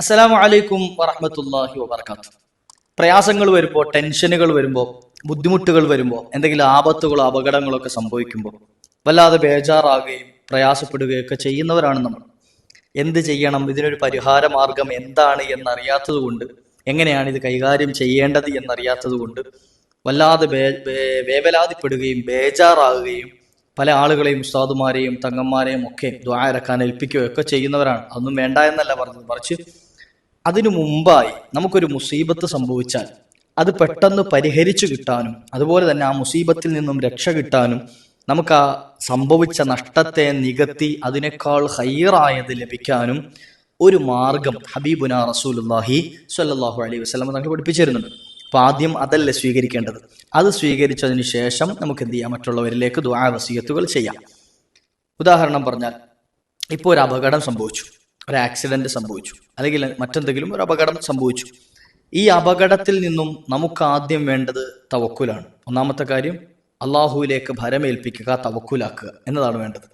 അസ്സലാമു അലൈക്കും വറഹമത്തല്ലാഹി വാത്ത പ്രയാസങ്ങൾ വരുമ്പോൾ ടെൻഷനുകൾ വരുമ്പോൾ ബുദ്ധിമുട്ടുകൾ വരുമ്പോൾ എന്തെങ്കിലും ആപത്തുകളോ അപകടങ്ങളോ ഒക്കെ സംഭവിക്കുമ്പോൾ വല്ലാതെ ബേജാറാകുകയും പ്രയാസപ്പെടുകയൊക്കെ ചെയ്യുന്നവരാണ് നമ്മൾ. എന്ത് ചെയ്യണം? ഇതിനൊരു പരിഹാര മാർഗം എന്താണ് എന്നറിയാത്തത് കൊണ്ട് എങ്ങനെയാണ് ഇത് കൈകാര്യം ചെയ്യേണ്ടത് എന്നറിയാത്തത് കൊണ്ട് വല്ലാതെ വേവലാതിപ്പെടുകയും ബേജാറാകുകയും പല ആളുകളെയും ഉസ്താദുമാരെയും തങ്ങന്മാരെയും ഒക്കെ ദ്വാരക്കാൻ ഏൽപ്പിക്കുകയൊക്കെ ചെയ്യുന്നവരാണ്. അതൊന്നും വേണ്ട എന്നല്ല പറഞ്ഞത്. മറിച്ച് അതിനു മുമ്പായി നമുക്കൊരു മുസീബത്ത് സംഭവിച്ചാൽ അത് പെട്ടെന്ന് പരിഹരിച്ചു കിട്ടാനും അതുപോലെ തന്നെ ആ മുസീബത്തിൽ നിന്നും രക്ഷ കിട്ടാനും നമുക്ക് ആ സംഭവിച്ച നഷ്ടത്തെ നികത്തി അതിനേക്കാൾ ഹൈറായത് ലഭിക്കാനും ഒരു മാർഗം ഹബീബുന റസൂലുല്ലാഹി സ്വല്ലല്ലാഹു അലൈഹി വസല്ലം തങ്ങൾ പഠിപ്പിച്ചിരുന്നുണ്ട്. അപ്പോൾ അപ്പൊ ആദ്യം അതല്ല സ്വീകരിക്കേണ്ടത്? അത് സ്വീകരിച്ചതിന് ശേഷം നമുക്ക് എന്ത് ചെയ്യാം? മറ്റുള്ളവരിലേക്ക് ദുആ ചെയ്യാം. ഉദാഹരണം പറഞ്ഞാൽ ഇപ്പോൾ ഒരു അപകടം സംഭവിച്ചു. ഒരു ആക്സിഡന്റ് സംഭവിച്ചു. അല്ലെങ്കിൽ മറ്റെന്തെങ്കിലും ഒരു അപകടം സംഭവിച്ചു. ഈ അപകടത്തിൽ നിന്നും നമുക്ക് ആദ്യം വേണ്ടത് തവക്കുലാണ്. ഒന്നാമത്തെ കാര്യം അള്ളാഹുവിലേക്ക് ഭരമേൽപ്പിക്കുക തവക്കുലാക്കുക എന്നതാണ് വേണ്ടത്.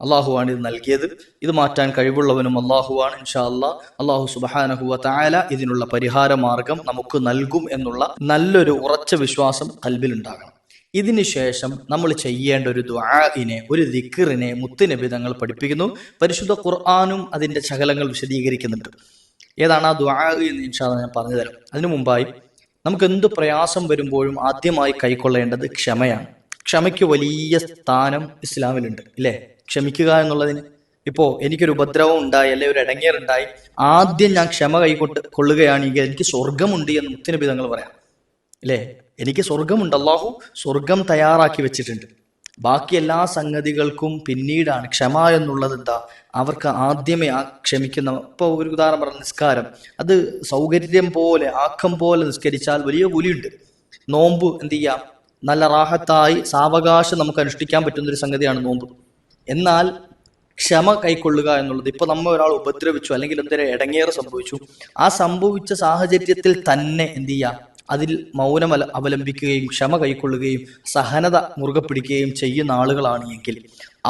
അള്ളാഹുവാണ് ഇത് നൽകിയത്. ഇത് മാറ്റാൻ കഴിവുള്ളവനും അള്ളാഹുവാണ് ഇൻഷാ അല്ലാ അള്ളാഹു സുബഹാനഹുവ തായാല ഇതിനുള്ള പരിഹാര മാർഗം നമുക്ക് നൽകും എന്നുള്ള നല്ലൊരു ഉറച്ച വിശ്വാസം കൽബിലുണ്ടാകണം. ഇതിന് ശേഷം നമ്മൾ ചെയ്യേണ്ട ഒരു ദ്വാഇനെ ഒരു ദിക്കറിനെ മുത്തുനബിതങ്ങൾ പഠിപ്പിക്കുന്നു. പരിശുദ്ധ ഖുർആാനും അതിന്റെ ശകലങ്ങൾ വിശദീകരിക്കുന്നുണ്ട്. ഏതാണ് ആ ദ്വാ എന്ന് ഇൻഷാ അല്ലാ ഞാൻ പറഞ്ഞുതരാം അതിനു മുമ്പായി നമുക്ക് എന്ത് പ്രയാസം വരുമ്പോഴും ആദ്യമായി കൈക്കൊള്ളേണ്ടത് ക്ഷമയാണ്. ക്ഷമയ്ക്ക് വലിയ സ്ഥാനം ഇസ്ലാമിലുണ്ട് ഇല്ലേ? ക്ഷമിക്കുക എന്നുള്ളതിന്. ഇപ്പോൾ എനിക്കൊരു ഉപദ്രവം ഉണ്ടായി അല്ലെ ഒരു ഇടങ്ങേറുണ്ടായി ആദ്യം ഞാൻ ക്ഷമ കൈകൊണ്ട് കൊള്ളുകയാണെങ്കിൽ എനിക്ക് സ്വർഗമുണ്ട് എന്ന് മുത്തുനബി തങ്ങൾ പറയാം. അല്ലേ എനിക്ക് സ്വർഗമുണ്ട് അള്ളാഹു സ്വർഗം തയ്യാറാക്കി വെച്ചിട്ടുണ്ട്. ബാക്കി എല്ലാ സംഗതികൾക്കും പിന്നീടാണ് ക്ഷമ എന്നുള്ളത് എന്താ? അവർക്ക് ആദ്യമേ ആ ക്ഷമിക്കുന്ന ഇപ്പോൾ ഒരു ഉദാഹരണം പറഞ്ഞ നിസ്കാരം. അത് സൗകര്യം പോലെ ആക്കം പോലെ നിസ്കരിച്ചാൽ വലിയ പുലിയുണ്ട് നോമ്പ് എന്ത് ചെയ്യാം? നല്ല റാഹത്തായി സാവകാശം നമുക്ക് അനുഷ്ഠിക്കാൻ പറ്റുന്ന ഒരു സംഗതിയാണ് നോമ്പ്. എന്നാൽ ക്ഷമ കൈക്കൊള്ളുക എന്നുള്ളത് ഇപ്പൊ നമ്മൾ ഒരാൾ ഉപദ്രവിച്ചു അല്ലെങ്കിൽ എന്തെങ്കിലും ഇടങ്ങേറ് സംഭവിച്ചു. ആ സംഭവിച്ച സാഹചര്യത്തിൽ തന്നെ എന്ത് ചെയ്യാം? അതിൽ മൗനം അവലംബിക്കുകയും ക്ഷമ കൈക്കൊള്ളുകയും സഹനത മുറുകെ പിടിക്കുകയും ചെയ്യുന്ന ആളുകളാണ് എങ്കിൽ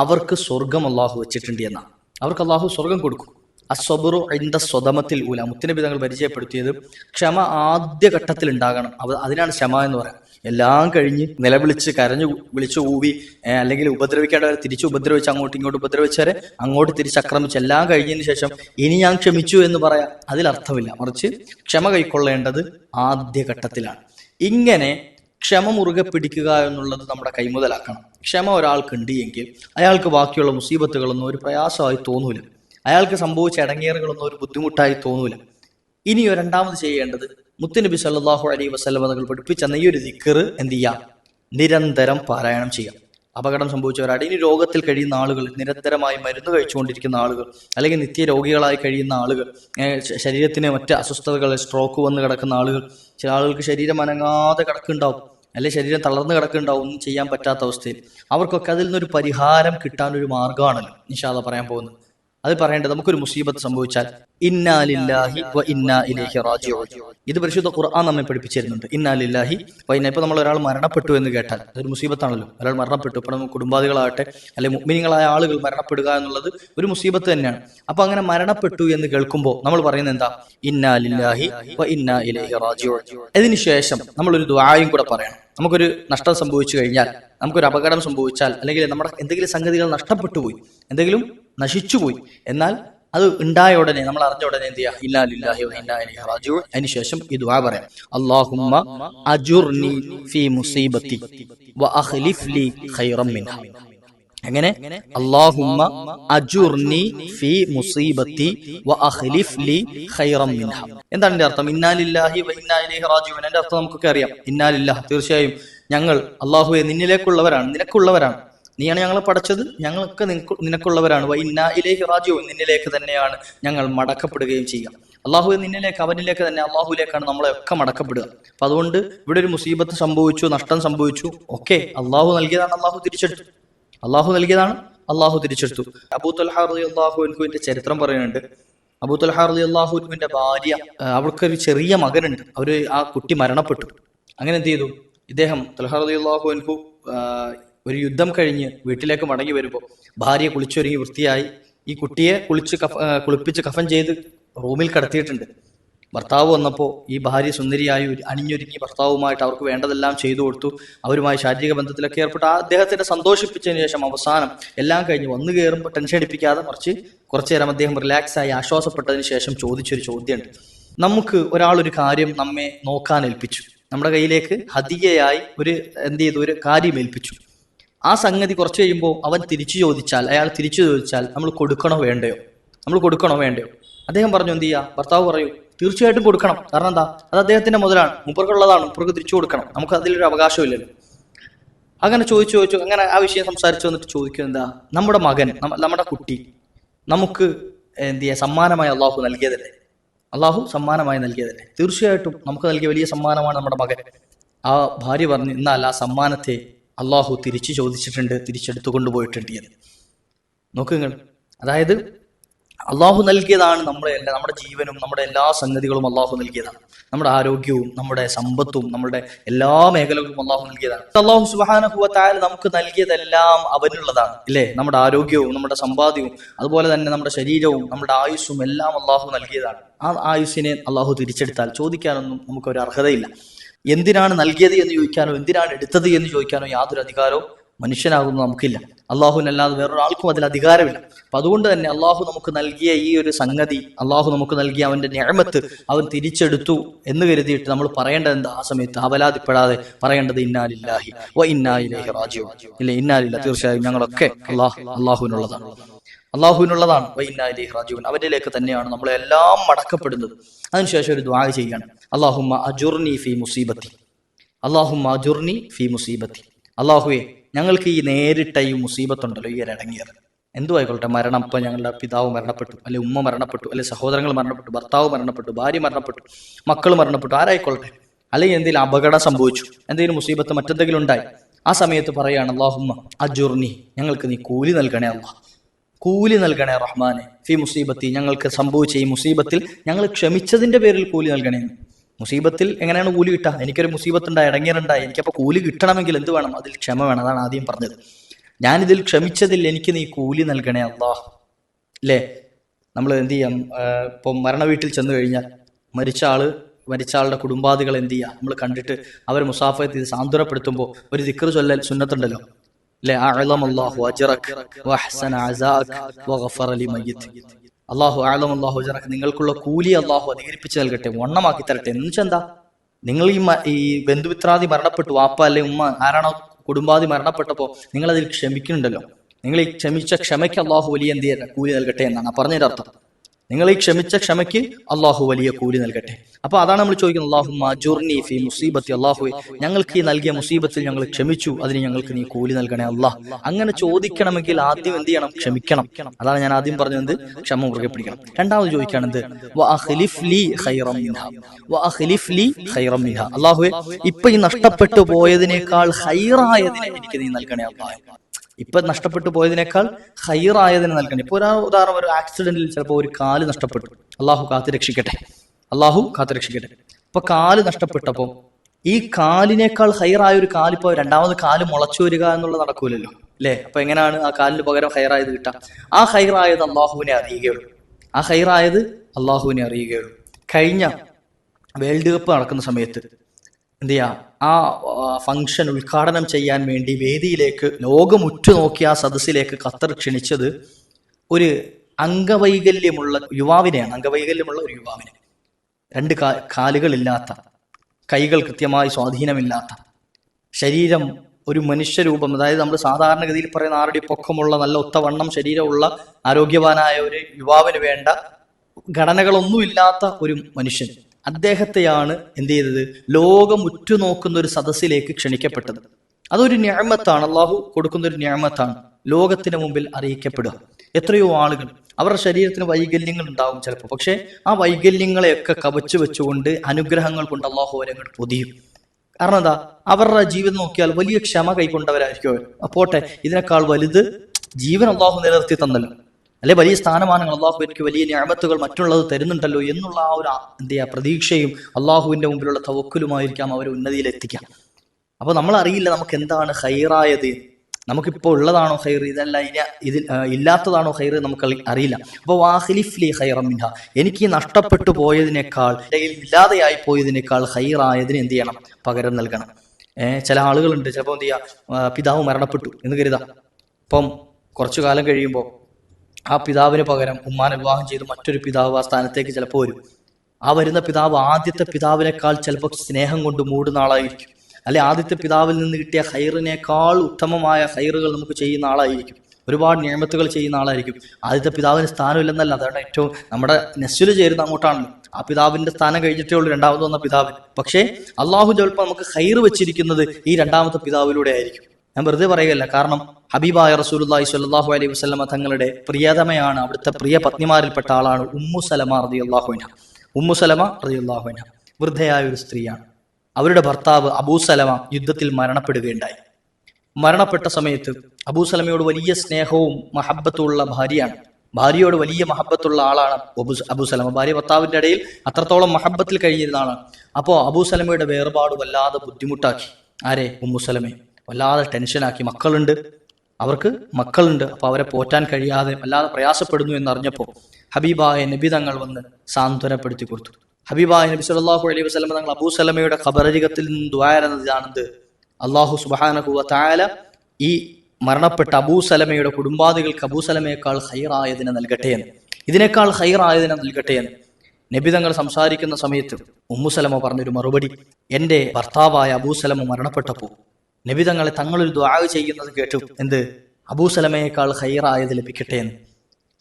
അവർക്ക് സ്വർഗം അള്ളാഹു വെച്ചിട്ടുണ്ട് എന്നാണ് അവർക്ക് അള്ളാഹു സ്വർഗം കൊടുക്കും. അസ്വബുറു അതിന്റെ സ്വതമത്തിൽ ഊല മുത്തിനബി തങ്ങൾ പരിചയപ്പെടുത്തിയത് ക്ഷമ ആദ്യ ഘട്ടത്തിൽ ഉണ്ടാകണം അവ അതിനാണ് ക്ഷമ എന്ന് പറയാം. എല്ലാം കഴിഞ്ഞ് നിലവിളിച്ച് കരഞ്ഞു വിളിച്ചു ഏ, അല്ലെങ്കിൽ ഉപദ്രവിക്കേണ്ടവരെ തിരിച്ചു ഉപദ്രവിച്ച് അങ്ങോട്ട് ഇങ്ങോട്ട് ഉപദ്രവിച്ചവരെ അങ്ങോട്ട് തിരിച്ചാക്രമിച്ച് എല്ലാം കഴിഞ്ഞതിന് ശേഷം ഇനി ഞാൻ ക്ഷമിച്ചു എന്ന് പറയാം അതിലർത്ഥമില്ല മറിച്ച് ക്ഷമ കൈക്കൊള്ളേണ്ടത് ആദ്യഘട്ടത്തിലാണ്. ഇങ്ങനെ ക്ഷമ മുറുകെ പിടിക്കുക എന്നുള്ളത് നമ്മുടെ കൈമുതലാക്കണം. ക്ഷമ ഒരാൾക്കുണ്ട് എങ്കിൽ അയാൾക്ക് ബാക്കിയുള്ള മുസീബത്തുകളൊന്നും ഒരു പ്രയാസമായി തോന്നൂല. അയാൾക്ക് സംഭവിച്ച ഇടങ്ങേറുകളൊന്നും ഒരു ബുദ്ധിമുട്ടായി തോന്നൂല. ഇനി രണ്ടാമത് ചെയ്യേണ്ടത് മുത്തുനബി സല്ലാഹു അലൈഹി വസ്ലം തങ്ങൾ പഠിപ്പിച്ച ഈ ഒരു ദിക്കർ എന്ത് ചെയ്യാം? നിരന്തരം പാരായണം ചെയ്യാം. അപകടം സംഭവിച്ചവരാണ്. ഇനി രോഗത്തിൽ കഴിയുന്ന ആളുകൾ നിരന്തരമായി മരുന്ന് കഴിച്ചുകൊണ്ടിരിക്കുന്ന ആളുകൾ അല്ലെങ്കിൽ നിത്യ രോഗികളായി കഴിയുന്ന ആളുകൾ ശരീരത്തിന് മറ്റ് അസ്വസ്ഥതകൾ സ്ട്രോക്ക് വന്ന് കിടക്കുന്ന ആളുകൾ ചില ആളുകൾക്ക് ശരീരം അനങ്ങാതെ കിടക്കുന്നുണ്ടാവും അല്ലെ ശരീരം തളർന്ന് കിടക്കുന്നുണ്ടാവും ഒന്നും ചെയ്യാൻ പറ്റാത്ത അവസ്ഥയിൽ. അവർക്കൊക്കെ അതിൽ നിന്നൊരു പരിഹാരം കിട്ടാൻ ഒരു നിഷാദ പറയാൻ പോകുന്നത്. അത് പറയേണ്ടത് നമുക്കൊരു മുസീബത്ത് സംഭവിച്ചാൽ ഇന്നാലില്ലാഹി വ ഇന്നാ ഇത് പരിശുദ്ധ ഖുർആൻ നമ്മെ പഠിപ്പിച്ചിരുന്നുണ്ട്. ഇന്നാലില്ലാഹി വൈന ഇപ്പൊ നമ്മൾ ഒരാൾ മരണപ്പെട്ടു എന്ന് കേട്ടാൽ അതൊരു മുസീബത്താണല്ലോ. ഒരാൾ മരണപ്പെട്ടു. ഇപ്പൊ നമുക്ക് കുടുംബാദികളാകട്ടെ അല്ലെങ്കിൽ മുഗ്മിനികളായ ആളുകൾ മരണപ്പെടുക എന്നുള്ളത് ഒരു മുസീബത്ത് തന്നെയാണ്. അപ്പൊ അങ്ങനെ മരണപ്പെട്ടു എന്ന് കേൾക്കുമ്പോൾ നമ്മൾ പറയുന്നത് എന്താ? ഇന്നാലില്ലാഹി വ ഇന്നാ ഇലൈഹി റാജിഊൻ. അതിനുശേഷം നമ്മൾ ഒരു ദുആയും കൂടെ പറയണം. നമുക്കൊരു നഷ്ടം സംഭവിച്ചു കഴിഞ്ഞാൽ നമുക്കൊരു അപകടം സംഭവിച്ചാൽ അല്ലെങ്കിൽ നമ്മുടെ എന്തെങ്കിലും സംഗതികൾ നഷ്ടപ്പെട്ടു പോയി എന്തെങ്കിലും നശിച്ചുപോയി എന്നാൽ അത് ഉണ്ടായ ഉടനെ നമ്മൾ അറിഞ്ഞ ഉടനെ എന്ത് ചെയ്യാം ഇന്നാ ലില്ലാഹി ഇലൈഹി റാജിഊൻ. അതിനുശേഷം ഈ ദുആ പറയാം. അല്ലാഹുമ്മ ഫീ ലി എങ്ങനെ? അല്ലാഹുമ്മ അജുർനി ഫീ മുസീബത്തി വ അഖ്ലിഫ് ലി ഖൈറം മിൻഹ. എന്താണ് ഇതിന്റെ അർത്ഥം? ഇന്നാലില്ലാഹി വ ഇന്നാ ഇലൈഹി റാജിഊൻ. എന്റെ അർത്ഥം നമുക്കൊക്കെ അറിയാം. ഇന്നാലില്ലാഹ് തീർച്ചയായും ഞങ്ങൾ അള്ളാഹുവെ നിന്നിലേക്കുള്ളവരാണ്. നിനക്കുള്ളവരാണ്. നീയാണ് ഞങ്ങളെ പഠിച്ചത് ഞങ്ങൾക്ക് നിനക്കുള്ളവരാണ്. വ ഇന്നാ നിന്നിലേക്ക് തന്നെയാണ് ഞങ്ങൾ മടക്കപ്പെടുകയും ചെയ്യുക. അള്ളാഹു നിന്നിലേക്ക് അവനിലേക്ക് തന്നെ അള്ളാഹുലേക്കാണ് നമ്മളെ ഒക്കെ മടക്കപ്പെടുക. അപ്പൊ അതുകൊണ്ട് ഇവിടെ ഒരു മുസീബത്ത് സംഭവിച്ചു നഷ്ടം സംഭവിച്ചു. ഓക്കെ അള്ളാഹു നൽകിയതാണ് അള്ളാഹു തിരിച്ചെടുത്തു അള്ളാഹു നൽകിയതാണ്. അള്ളാഹു തിരിച്ചെടുത്തു. അബൂ തൽഹാറി അള്ളാഹുവിന്റെ ചരിത്രം പറയുന്നുണ്ട്. അബൂ തൽഹാറി അള്ളാഹുവിന്റെ ഭാര്യ ആ, അവൾക്കൊരു ചെറിയ മകനുണ്ട്. അവർ ആ കുട്ടി മരണപ്പെട്ടു. അങ്ങനെ എന്ത് ചെയ്തു? ഇദ്ദേഹം തൽഹാറി അള്ളാഹുവിൻകു ഒരു യുദ്ധം കഴിഞ്ഞ് വീട്ടിലേക്ക് മടങ്ങി വരുമ്പോൾ ഭാര്യ കുളിച്ചൊരുങ്ങി വൃത്തിയായി. ഈ കുട്ടിയെ കുളിച്ച് കുളിപ്പിച്ച് കഫൻ ചെയ്ത് റൂമിൽ കടത്തിയിട്ടുണ്ട്. ഭർത്താവ് വന്നപ്പോൾ ഈ ഭാര്യ സുന്ദരിയായി അണിഞ്ഞൊരുങ്ങി ഭർത്താവുമായിട്ട് അവർക്ക് വേണ്ടതെല്ലാം ചെയ്തു കൊടുത്തു. അവരുമായി ശാരീരിക ബന്ധത്തിലൊക്കെ ഏർപ്പെട്ട്. ആ അദ്ദേഹത്തിനെ സന്തോഷിപ്പിച്ചതിന് ശേഷം അവസാനം എല്ലാം കഴിഞ്ഞ് വന്നു കയറുമ്പോൾ ടെൻഷൻ അടിപ്പിക്കാതെ മറിച്ച് കുറച്ചു നേരം അദ്ദേഹം റിലാക്സ് ആയി ആശ്വാസപ്പെട്ടതിന് ശേഷം ചോദിച്ചൊരു ചോദ്യമുണ്ട്. നമുക്ക് ഒരാളൊരു ഒരു കാര്യം നമ്മെ നോക്കാൻ ഏൽപ്പിച്ചു. നമ്മുടെ കയ്യിലേക്ക് ഹതികയായി ഒരു എന്ത് ചെയ്തു? ഒരു കാര്യം ഏൽപ്പിച്ചു. ആ സംഗതി കുറച്ച് കഴിയുമ്പോൾ അവൻ തിരിച്ചു ചോദിച്ചാൽ അയാൾ തിരിച്ചു ചോദിച്ചാൽ നമ്മൾ കൊടുക്കണോ വേണ്ടയോ? നമ്മൾ കൊടുക്കണോ വേണ്ടയോ? അദ്ദേഹം പറഞ്ഞു എന്ത് ചെയ്യുക ഭർത്താവ് പറയൂ. തീർച്ചയായിട്ടും കൊടുക്കണം. കാരണം എന്താ? അത് അദ്ദേഹത്തിന്റെ മുതലാണ്. മുപ്പർക്കുള്ളതാണ്. മുപ്പർക്ക് തിരിച്ചു കൊടുക്കണം. നമുക്ക് അതിലൊരു അവകാശമില്ലല്ലോ. അങ്ങനെ ചോദിച്ചു ചോദിച്ചു അങ്ങനെ ആ വിഷയം സംസാരിച്ചു വന്നിട്ട് ചോദിക്കും എന്താ? നമ്മുടെ മകൻ നമ്മുടെ കുട്ടി നമുക്ക് എന്ത് ചെയ്യാ സമ്മാനമായി അള്ളാഹു നൽകിയതല്ലേ? അള്ളാഹു സമ്മാനമായി നൽകിയതല്ലേ? തീർച്ചയായിട്ടും നമുക്ക് നൽകിയ വലിയ സമ്മാനമാണ് നമ്മുടെ മകൻ. ആ ഭാര്യ പറഞ്ഞു എന്നാൽ ആ സമ്മാനത്തെ അള്ളാഹു തിരിച്ചു ചോദിച്ചിട്ടുണ്ട് തിരിച്ചെടുത്തു കൊണ്ടുപോയിട്ടുണ്ട് എന്ന് നോക്ക് അതായത് അള്ളാഹു നൽകിയതാണ് നമ്മുടെ എല്ലാ നമ്മുടെ ജീവനും നമ്മുടെ എല്ലാ സംഗതികളും അള്ളാഹു നൽകിയതാണ്. നമ്മുടെ ആരോഗ്യവും നമ്മുടെ സമ്പത്തും നമ്മുടെ എല്ലാ മേഖലകളും അള്ളാഹു നൽകിയതാണ്. അള്ളാഹു സുബാനഹുവത്തായ നമുക്ക് നൽകിയതെല്ലാം അവനുള്ളതാണ് ഇല്ലേ? നമ്മുടെ ആരോഗ്യവും നമ്മുടെ സമ്പാദ്യവും അതുപോലെ തന്നെ നമ്മുടെ ശരീരവും നമ്മുടെ ആയുസ്സും എല്ലാം അള്ളാഹു നൽകിയതാണ്. ആ ആയുസ്സിനെ അള്ളാഹു തിരിച്ചെടുത്താൽ ചോദിക്കാനൊന്നും നമുക്ക് ഒരു അർഹതയില്ല. എന്തിനാണ് നൽകിയത് എന്ന് ചോദിക്കാനോ എന്തിനാണ് എടുത്തത് എന്ന് ചോദിക്കാനോ യാതൊരു അധികാരവും മനുഷ്യനാകുന്നു നമുക്കില്ല. അള്ളാഹുവിനല്ലാതെ വേറൊരാൾക്കും അതിൽ അധികാരമില്ല. അപ്പൊ അതുകൊണ്ട് തന്നെ അള്ളാഹു നമുക്ക് നൽകിയ ഈ ഒരു സംഗതി അള്ളാഹു നമുക്ക് നൽകിയ അവന്റെ ഞാമത്ത് അവൻ തിരിച്ചെടുത്തു എന്ന് കരുതിയിട്ട് നമ്മൾ പറയേണ്ടത് എന്താ? ആ സമയത്ത് അവലാതിപ്പെടാതെ പറയേണ്ടത് ഇന്നാലില്ലാഹി ഓ ഇന്നാലില്ലാഹി രാജു ഇല്ല? ഇന്നാലില്ല തീർച്ചയായും ഞങ്ങളൊക്കെ അള്ളാഹ് അള്ളാഹുവിനുള്ളതാണ്. അള്ളാഹുവിനുള്ളതാണ് വൈനാലി റാജുവിൻ അവരിലേക്ക് തന്നെയാണ് നമ്മളെല്ലാം മടക്കപ്പെടുന്നത്. അതിനുശേഷം ഒരു ദ്വാ ചെയ്യാണ്. അള്ളാഹുമ്മ അജുർനി ഫി മുസീബത്തി. അള്ളാഹുമ്മ അജുർനി ഫി മുസീബത്തി. അള്ളാഹുവെ ഞങ്ങൾക്ക് ഈ നേരിട്ട ഈ മുസീബത്തുണ്ടല്ലോ ഈ ഇടങ്ങിയത് എന്തു ആയിക്കോട്ടെ മരണം ഇപ്പം ഞങ്ങളുടെ പിതാവ് മരണപ്പെട്ടു അല്ലെ ഉമ്മ മരണപ്പെട്ടു അല്ലെ സഹോദരങ്ങൾ മരണപ്പെട്ടു ഭർത്താവ് മരണപ്പെട്ടു ഭാര്യ മരണപ്പെട്ടു മക്കൾ മരണപ്പെട്ടു ആരായിക്കോട്ടെ? അല്ലെങ്കിൽ എന്തെങ്കിലും അപകടം സംഭവിച്ചു എന്തെങ്കിലും മുസീബത്ത് മറ്റെന്തെങ്കിലും ഉണ്ടായി ആ സമയത്ത് പറയാണ് അള്ളാഹുമ്മ അജുർണി ഞങ്ങൾക്ക് നീ കൂലി നൽകണേ അള്ളാഹ് കൂലി നൽകണേ റഹ്മാനെ ഫി മുസീബത്തി ഞങ്ങൾക്ക് സംഭവിച്ച ഈ മുസീബത്തിൽ ഞങ്ങൾ ക്ഷമിച്ചതിന്റെ പേരിൽ കൂലി നൽകണേ മുസീബത്തിൽ എങ്ങനെയാണ് കൂലി കിട്ടുക? എനിക്കൊരു മുസീബത്ത് ഉണ്ടായി ഇടങ്ങിയറുണ്ടായി എനിക്കപ്പോൾ കൂലി കിട്ടണമെങ്കിൽ എന്ത് വേണം? അതിൽ ക്ഷമ വേണം അതാണ് ആദ്യം പറഞ്ഞത്. ഞാനിതിൽ ക്ഷമിച്ചതിൽ എനിക്ക് നീ കൂലി നൽകണേ അള്ളാ അല്ലേ നമ്മൾ എന്ത് ചെയ്യാം? ഇപ്പം മരണ വീട്ടിൽ ചെന്ന് കഴിഞ്ഞാൽ മരിച്ച ആൾ മരിച്ച ആളുടെ കുടുംബാദികൾ എന്ത് ചെയ്യുക നമ്മൾ കണ്ടിട്ട് അവർ മുസാഫത്ത് ഇത് സാന്ത്വനപ്പെടുത്തുമ്പോൾ ഒരു ദിക്കർ ചൊല്ലൽ സുന്നത്തുണ്ടല്ലോ. അല്ലെ അള്ളാഹു അല്ലാഹു വഹ്സൻ അസാഖ് വഗഫർ അലി ലിമയ്യിത്ത്. അല്ലാഹു ആലം അള്ളാഹു ജനക്ക് നിങ്ങൾക്കുള്ള കൂലി അള്ളാഹു അധികരിപ്പിച്ച് നൽകട്ടെ വണ്ണമാക്കി തരട്ടെ. എന്ന് വെച്ചാൽ എന്താ നിങ്ങൾ ഈ ഈ ബന്ധുമിത്രാദി മരണപ്പെട്ടു വാപ്പ അല്ലെ ഉമ്മ ആരാണോ കുടുംബാദി മരണപ്പെട്ടപ്പോൾ നിങ്ങൾ അതിൽ ക്ഷമിക്കുന്നുണ്ടല്ലോ. നിങ്ങൾ ഈ ക്ഷമിച്ച ക്ഷമയ്ക്ക് അള്ളാഹു വലിയ എന്ത് ചെയ്യട്ടെ? കൂലി നൽകട്ടെ എന്നാണ്. പറഞ്ഞൊരർത്ഥം അർത്ഥം. നിങ്ങൾ ഈ ക്ഷമിച്ച ക്ഷമയ്ക്ക് അള്ളാഹു വലിയ കൂലി നൽകട്ടെ. അപ്പൊ അതാണ് നമ്മൾ ചോദിക്കുന്നത്. അള്ളാഹു ഫി മുസീബത്തി ഞങ്ങൾക്ക് ഈ നൽകിയ മുസീബത്തിൽ ഞങ്ങൾ ക്ഷമിച്ചു. അതിന് ഞങ്ങൾക്ക് നീ കൂലി നൽകണേ അള്ളാഹ് അങ്ങനെ ചോദിക്കണമെങ്കിൽ ആദ്യം എന്ത് ചെയ്യണം? ക്ഷമിക്കണം. അതാണ് ഞാൻ ആദ്യം പറഞ്ഞത് ക്ഷമ മുറുകെ പിടിക്കണം. രണ്ടാമത് ചോദിക്കുകയാണെന്ത് അള്ളാഹു ഇപ്പൊ ഈ നഷ്ടപ്പെട്ടു പോയതിനേക്കാൾ ഹൈറായതിനെ എനിക്ക് നീ നൽകണേ അള്ളാഹ് ഇപ്പൊ നഷ്ടപ്പെട്ടു പോയതിനേക്കാൾ ഹയറായതിനെ നൽകണം. ഇപ്പൊ ഒരു ഉദാഹരണം ഒരു ആക്സിഡന്റിൽ ചിലപ്പോൾ ഒരു കാൽ നഷ്ടപ്പെട്ടു. അള്ളാഹു കാത്തു രക്ഷിക്കട്ടെ. അള്ളാഹു കാത്തു രക്ഷിക്കട്ടെ. ഇപ്പൊ കാൽ നഷ്ടപ്പെട്ടപ്പോ ഈ കാലിനേക്കാൾ ഹയറായ ഒരു കാലിപ്പോ രണ്ടാമത് കാൽ മുളച്ചു വരിക എന്നുള്ളത് നടക്കൂലല്ലോ അല്ലേ? അപ്പൊ എങ്ങനെയാണ് ആ കാലിന് പകരം ഹൈറായത് കിട്ടാം ആ ഹൈറായത് അള്ളാഹുവിനെ അറിയുകയുള്ളൂ. ആ ഹൈറായത് അള്ളാഹുവിനെ അറിയുകയുള്ളൂ. കഴിഞ്ഞ വേൾഡ് കപ്പ് നടക്കുന്ന സമയത്ത് എന്ത് ചെയ്യുക ആ ഫംഗ്ഷൻ ഉദ്ഘാടനം ചെയ്യാൻ വേണ്ടി വേദിയിലേക്ക് ലോകം ഉറ്റുനോക്കിയ ആ സദസ്സിലേക്ക് ഖത്തർ ക്ഷണിച്ചത് ഒരു അംഗവൈകല്യമുള്ള യുവാവിനെയാണ്. അംഗവൈകല്യമുള്ള ഒരു യുവാവിനെ. രണ്ട് കാ കാലുകളില്ലാത്ത കൈകൾ കൃത്യമായി സ്വാധീനമില്ലാത്ത ശരീരം ഒരു മനുഷ്യരൂപം അതായത് നമ്മൾ സാധാരണഗതിയിൽ പറയുന്ന ആറടി പൊക്കമുള്ള നല്ല ഒത്തവണ്ണം ശരീരമുള്ള ആരോഗ്യവാനായ ഒരു യുവാവിന് വേണ്ട ഘടനകളൊന്നുമില്ലാത്ത ഒരു മനുഷ്യൻ. അദ്ദേഹത്തെയാണ് എന്ത് ചെയ്തത്? ലോകം ഉറ്റുനോക്കുന്ന ഒരു സദസ്സിലേക്ക് ക്ഷണിക്കപ്പെട്ടത്. അതൊരു ഞാമത്താണ് അള്ളാഹു കൊടുക്കുന്ന ഒരു ഞാമത്താണ് ലോകത്തിന് മുമ്പിൽ അറിയിക്കപ്പെടുക. എത്രയോ ആളുകൾ അവരുടെ ശരീരത്തിന് വൈകല്യങ്ങൾ ഉണ്ടാവും ചിലപ്പോൾ. പക്ഷേ ആ വൈകല്യങ്ങളെയൊക്കെ കവച്ചു വെച്ചുകൊണ്ട് അനുഗ്രഹങ്ങൾ കൊണ്ട് അള്ളാഹു അവരെ അങ്ങോട്ട് പൊതിയും. കാരണം എന്താ? അവരുടെ ജീവിതം നോക്കിയാൽ വലിയ ക്ഷമ കൈക്കൊണ്ടവരായിരിക്കും അവർ. അപ്പോട്ടെ പോട്ടെ ഇതിനേക്കാൾ വലുത് ജീവൻ അള്ളാഹു നിലനിർത്തി തന്നല്ലോ. അല്ലെ വലിയ സ്ഥാനമാനങ്ങൾ അള്ളാഹു എനിക്ക് വലിയ ഞാമത്തുകൾ മറ്റുള്ളത് തരുന്നുണ്ടല്ലോ എന്നുള്ള ആ ഒരു എന്ത് ചെയ്യുക പ്രതീക്ഷയും അള്ളാഹുവിന്റെ മുമ്പിലുള്ള തവക്കലുമായിരിക്കാം അവരെ ഉന്നതിയിൽ എത്തിക്കാം അപ്പൊ നമ്മൾ അറിയില്ല നമുക്ക് എന്താണ് ഹൈറായത് നമുക്കിപ്പോൾ ഉള്ളതാണോ ഹൈർ ഇതല്ല ഇനി ഇതിൽ ഇല്ലാത്തതാണോ ഹൈർ നമുക്ക് അറി- അറിയില്ല. അപ്പോൾ വാഹിലിഫ്ലി ഹൈറ മിൻഹ എനിക്ക് നഷ്ടപ്പെട്ടു പോയതിനേക്കാൾ അല്ലെങ്കിൽ ഇല്ലാതെയായി പോയതിനേക്കാൾ ഹൈറായതിന് എന്ത് ചെയ്യണം? പകരം നൽകണം. ചില ആളുകളുണ്ട് ചിലപ്പോൾ എന്ത് ചെയ്യുക പിതാവ് മരണപ്പെട്ടു എന്ന് കരുതാം. അപ്പം കുറച്ചു കാലം കഴിയുമ്പോൾ ആ പിതാവിന് പകരം ഉമ്മാനെ വിവാഹം ചെയ്ത് മറ്റൊരു പിതാവ് ആ സ്ഥാനത്തേക്ക് ചിലപ്പോൾ വരും. ആ വരുന്ന പിതാവ് ആദ്യത്തെ പിതാവിനേക്കാൾ ചിലപ്പോൾ സ്നേഹം കൊണ്ട് മൂടുന്ന ആളായിരിക്കും. അല്ലെ ആദ്യത്തെ പിതാവിൽ നിന്ന് കിട്ടിയ ഹൈറിനേക്കാൾ ഉത്തമമായ ഹൈറുകൾ നമുക്ക് ചെയ്യുന്ന ആളായിരിക്കും. ഒരുപാട് നിയമത്തുകൾ ചെയ്യുന്ന ആളായിരിക്കും. ആദ്യത്തെ പിതാവിന് സ്ഥാനമില്ലെന്നല്ല അതാണ് ഏറ്റവും നമ്മുടെ നെസ്സിൽ ചേരുന്ന അങ്ങോട്ടാണല്ലോ ആ പിതാവിന്റെ സ്ഥാനം കഴിഞ്ഞിട്ടേ ഉള്ളൂ രണ്ടാമത് വന്ന പിതാവിന്. പക്ഷേ അള്ളാഹു ചിലപ്പോൾ നമുക്ക് ഹൈർ വെച്ചിരിക്കുന്നത് ഈ രണ്ടാമത്തെ പിതാവിലൂടെ ആയിരിക്കും. ഞാൻ വെറുതെ പറയുകയല്ല. കാരണം ഹബീബായ റസൂലുള്ളാഹി സ്വല്ലല്ലാഹു അലൈഹി വസല്ലമ തങ്ങളുടെ പ്രിയതമയാണ് അവിടുത്തെ പ്രിയ പത്നിമാരിൽപ്പെട്ട ആളാണ് ഉമ്മു സലമ റതി അള്ളാഹുവിന ഉമ്മു സലമ റതി അള്ളാഹുവിന വൃദ്ധയായ ഒരു സ്ത്രീയാണ്. അവരുടെ ഭർത്താവ് അബൂ സലമ യുദ്ധത്തിൽ മരണപ്പെടുകയുണ്ടായി. മരണപ്പെട്ട സമയത്ത് അബൂ സലമയോട് വലിയ സ്നേഹവും മഹബത്തുള്ള ഭാര്യയാണ്. ഭാര്യയോട് വലിയ മഹബത്തുള്ള ആളാണ് അബു സലമ. ഭാര്യ ഭർത്താവിന്റെ ഇടയിൽ അത്രത്തോളം മഹബത്തിൽ കഴിഞ്ഞിരുന്ന ആളാണ്. അപ്പോൾ അബൂ സലമയുടെ വേർപാട് വല്ലാതെ ബുദ്ധിമുട്ടാക്കി. ആരെ? ഉമ്മു സലമെ വല്ലാതെ ടെൻഷനാക്കി മക്കളുണ്ട്. അവർക്ക് മക്കളുണ്ട്. അപ്പൊ അവരെ പോറ്റാൻ കഴിയാതെ വല്ലാതെ പ്രയാസപ്പെടുന്നു എന്നറിഞ്ഞപ്പോൾ ഹബീബായ നബി തങ്ങൾ വന്ന് സാന്ത്വനപ്പെടുത്തി കൊടുത്തു. ഹബീബായ നബി സല്ലല്ലാഹു അലൈഹി വസല്ലം തങ്ങൾ അബൂ സലമയുടെ ഖബറരികത്തിൽ നിന്ന് ദ്വാരുന്നത് ഇതാണെന്ത് അള്ളാഹു സുബ്ഹാനഹു വ തആല ഈ മരണപ്പെട്ട അബൂ സലമയുടെ കുടുംബാദികൾക്ക് അബൂ സലമയേക്കാൾ ഹൈറായതിനെ നൽകട്ടെ എന്ന്. ഇതിനേക്കാൾ ഹൈറായതിനെ നൽകട്ടെ എന്ന്. നബി തങ്ങൾ സംസാരിക്കുന്ന സമയത്ത് ഉമ്മുസലമ പറഞ്ഞൊരു മറുപടി. എന്റെ ഭർത്താവായ അബൂസലമ മരണപ്പെട്ടപ്പോൾ നബി തങ്ങളെ തങ്ങളൊരു ദ്വാവ് ചെയ്യുന്നത് കേട്ടു. എന്ത്? അബൂസലമയേക്കാൾ ഹൈറായത് ലഭിക്കട്ടെ എന്ന്.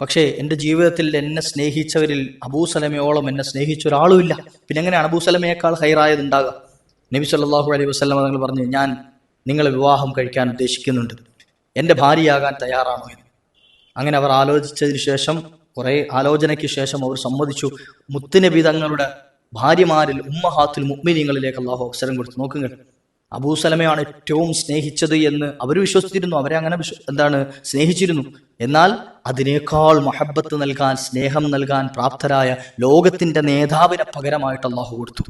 പക്ഷേ എന്റെ ജീവിതത്തിൽ എന്നെ സ്നേഹിച്ചവരിൽ അബൂസലമയോളം എന്നെ സ്നേഹിച്ച ഒരാളുമില്ല പിന്നെ എങ്ങനെയാണ് അബൂസലമയേക്കാൾ ഹൈറായത് ഉണ്ടാകുക നബി സല്ലാഹു അലൈഹി വസ്ലമ തങ്ങൾ പറഞ്ഞു ഞാൻ നിങ്ങളെ വിവാഹം കഴിക്കാൻ ഉദ്ദേശിക്കുന്നുണ്ട്. എന്റെ ഭാര്യയാകാൻ തയ്യാറാണോ എന്ന്. അങ്ങനെ അവർ ആലോചിച്ചതിന് ശേഷം കുറേ ആലോചനയ്ക്ക് ശേഷം അവർ സമ്മതിച്ചു. മുത്തുനബി തങ്ങളുടെ ഭാര്യമാരിൽ ഉമ്മഹാത്തിൽ മുഅ്മിനീങ്ങളിലേക്ക് അള്ളാഹു അവസരം കൊടുത്തു. നോക്കുങ്ങൾ. അബൂസലമയാണ് ഏറ്റവും സ്നേഹിച്ചത് എന്ന് അവർ വിശ്വസിച്ചിരുന്നു. അവരെ അങ്ങനെ എന്താണ് സ്നേഹിച്ചിരുന്നു. എന്നാൽ അതിനേക്കാൾ മഹബത്ത് നൽകാൻ സ്നേഹം നൽകാൻ പ്രാപ്തരായ ലോകത്തിന്റെ നേതാവിനെ പകരമായിട്ട് അള്ളാഹു കൊടുത്തു.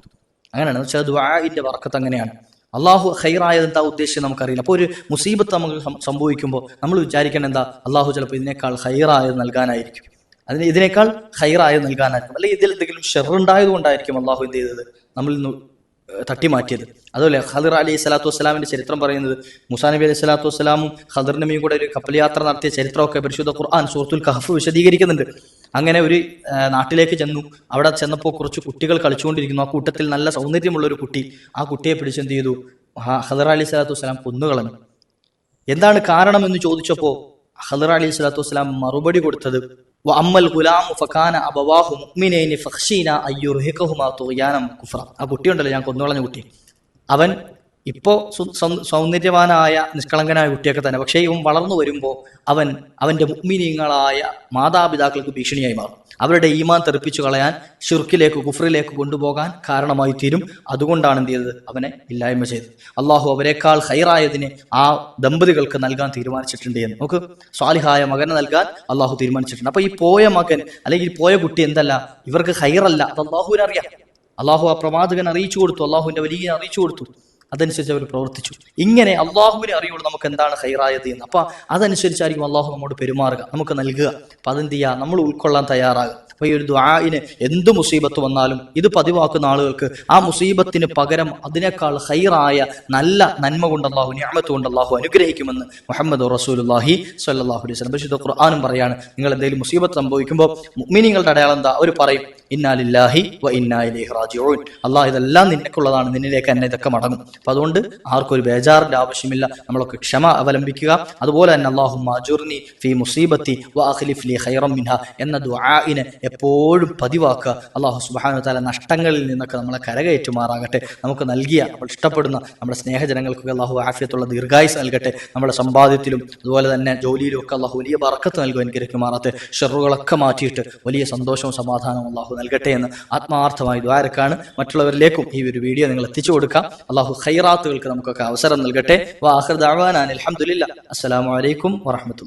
അങ്ങനെയാണ്. വെച്ചാൽ ദ്വാഇന്റെ വർക്കത്ത് അങ്ങനെയാണ്. അള്ളാഹു ഹൈറായത് എന്താ ഉദ്ദേശിച്ചത് നമുക്കറിയില്ല. അപ്പോൾ ഒരു മുസീബത്ത് നമുക്ക് സംഭവിക്കുമ്പോൾ നമ്മൾ വിചാരിക്കണം എന്താ? അള്ളാഹു ചിലപ്പോൾ ഇതിനേക്കാൾ ഹൈറായത് നൽകാനായിരിക്കും. അതിന് ഇതിനേക്കാൾ ഹൈറായത് നൽകാനായിരിക്കും. അല്ലെങ്കിൽ ഇതിൽ എന്തെങ്കിലും ഷെറുണ്ടായത് കൊണ്ടായിരിക്കും അള്ളാഹു എന്ത് ചെയ്തത്? നമ്മളിൽ നിന്ന് ഏഹ് തട്ടി മാറ്റിയത് അതുപോലെ ഖദർ അലി സ്വലാത്തു വസ്സലാമിന്റെ ചരിത്രം പറയുന്നത് മുസാ നബി അലൈഹി സ്വലാത്തു വസ്സലാമും ഖദർ കൂടെ ഒരു കപ്പൽ യാത്ര നടത്തിയ ചരിത്രമൊക്കെ പരിശുദ്ധ ഖുർആൻ സൂറത്തുൽ കഹഫ് വിശദീകരിക്കുന്നുണ്ട്. അങ്ങനെ ഒരു നാട്ടിലേക്ക് ചെന്നു. അവിടെ ചെന്നപ്പോൾ കുറച്ച് കുട്ടികൾ കളിച്ചുകൊണ്ടിരിക്കുന്നു. ആ കൂട്ടത്തിൽ നല്ല സൗന്ദര്യമുള്ള ഒരു കുട്ടി ആ കുട്ടിയെ പിടിച്ച് എന്ത് ചെയ്തു? ഹദർ അലി സ്വലാത്തു വസ്സലാം കൊന്നുകളഞ്ഞു. എന്താണ് കാരണം എന്ന് ചോദിച്ചപ്പോൾ ഖദർ അലി സ്വലാത്തു വസ്സലാം മറുപടി കൊടുത്തത് "വ അമ്മൽ ഗുലാമു ഫകാന അബവാഹു മുഅ്മിനൈനി ഫഖ്ശീന അയ്യുർഹിഖഹുമാ തുഗ്യാനം കുഫ്ര ആ കുട്ടിയുണ്ടല്ലോ ഞാൻ കൊന്നുകളഞ്ഞ കുട്ടി. അവൻ ഇപ്പോ സു- സൗ- സൗന്ദര്യവാനായ നിഷ്കളങ്കനായ കുട്ടിയൊക്കെ തന്നെ. പക്ഷേ ഇവൻ വളർന്നു വരുമ്പോൾ അവൻ അവന്റെ മുഗ്മിനീങ്ങളായ മാതാപിതാക്കൾക്ക് ഭീഷണിയായി മാറും. അവരുടെ ഈമാൻ തെറിപ്പിച്ചു കളയാൻ ഷിർക്കിലേക്ക് കുഫറിലേക്ക് കൊണ്ടുപോകാൻ കാരണമായി തീരും. അതുകൊണ്ടാണ് എന്ത് ചെയ്തത്? അവനെ ഇല്ലായ്മ ചെയ്തത്. അള്ളാഹു അവരെക്കാൾ ഹൈറായതിനെ ആ ദമ്പതികൾക്ക് നൽകാൻ തീരുമാനിച്ചിട്ടുണ്ട് എന്ന്. നമുക്ക് സ്വാലിഹായ മകനെ നൽകാൻ അള്ളാഹു തീരുമാനിച്ചിട്ടുണ്ട്. അപ്പൊ ഈ പോയ മകൻ അല്ലെങ്കിൽ പോയ കുട്ടി എന്തല്ല? ഇവർക്ക് ഹൈറല്ല. അത് അള്ളാഹുവിനറിയാം. അള്ളാഹു ആ പ്രവാചകൻ അറിയിച്ചു കൊടുത്തു. അള്ളാഹുവിന്റെ വലിയ അറിയിച്ചു കൊടുത്തു. അതനുസരിച്ച് അവർ പ്രവർത്തിച്ചു. ഇങ്ങനെ അള്ളാഹുവിനെ അറിയുള്ളൂ നമുക്ക് എന്താണ് ഹൈറായത് എന്ന്. അപ്പൊ അതനുസരിച്ചായിരിക്കും അള്ളാഹു നമ്മോട് പെരുമാറുക നമുക്ക് നൽകുക. അപ്പൊ അതെന്ത് ചെയ്യുക? നമ്മൾ ഉൾക്കൊള്ളാൻ തയ്യാറാകുക. അപ്പൊ ഈ ഒരു ദ്വായിന് എന്ത് മുസീബത്ത് വന്നാലും ഇത് പതിവാക്കുന്ന ആളുകൾക്ക് ആ മുസീബത്തിന് പകരം അതിനേക്കാൾ ഹൈറായ നല്ല നന്മ കൊണ്ട് അള്ളാഹു ഞാമത്ത് കൊണ്ട് അള്ളാഹു അനുഗ്രഹിക്കുമെന്ന് മുഹമ്മദ് റസൂലുല്ലാഹി സല്ലാഹു അലൈഹി വസല്ലം പരിശുദ്ധ ഖുർആാനും പറയാണ്. നിങ്ങൾ എന്തെങ്കിലും മുസീബത്ത് സംഭവിക്കുമ്പോൾ മീനിങ്ങളുടെ അടയാളം എന്താ? അവർ പറയും ഇന്നാലില്ലാഹി വ ഇന്നാ ഇലൈഹി റാജിഊൻ. അള്ളാഹ് ഇതെല്ലാം നിനക്കുള്ളതാണ് നിന്നിലേക്ക് തന്നെ ഇതൊക്കെ മടങ്ങും. അപ്പൊ അതുകൊണ്ട് ആർക്കും ഒരു ബേജാറിന്റെ ആവശ്യമില്ല. നമ്മളൊക്കെ ക്ഷമ അവലംബിക്കുക. അതുപോലെ തന്നെ അള്ളാഹു മാജുർനി ഫി മുസീബത്തി വ അഖ്ലിഫ് ലി ഖൈറം മിൻഹ എന്ന ദുആഇനെ എപ്പോഴും പതിവാക്കുക. അള്ളാഹു സുബാനു താല നഷ്ടങ്ങളിൽ നിന്നൊക്കെ നമ്മളെ കരകയറ്റുമാറാകട്ടെ. നമുക്ക് നൽകിയ നമ്മൾ ഇഷ്ടപ്പെടുന്ന നമ്മുടെ സ്നേഹജനങ്ങൾക്കൊക്കെ അള്ളാഹു ആഫിയത്തുള്ള ദീർഘായുസ് നൽകട്ടെ. നമ്മുടെ സമ്പാദ്യത്തിലും അതുപോലെ തന്നെ ജോലിയിലും ഒക്കെ അള്ളാഹു വലിയ വറക്കത്ത് നൽകും അനുഗ്രഹിക്കുമാറാത്തെ ഷെറുകളൊക്കെ മാറ്റിയിട്ട് വലിയ സന്തോഷവും സമാധാനവും അള്ളാഹു നൽകട്ടെ എന്ന് ആത്മാർത്ഥമായി ദ്വാരക്കാണ് മറ്റുള്ളവരിലേക്കും ഈ ഒരു വീഡിയോ നിങ്ങൾ എത്തിച്ചു കൊടുക്കാം. അള്ളാഹു ഖൈറാത്തുകൾക്ക് നമുക്കൊക്കെ അവസരം നൽകട്ടെ. അലഹമുല്ല അസ്സലാമു അലൈക്കും വറഹമത്തുള്ള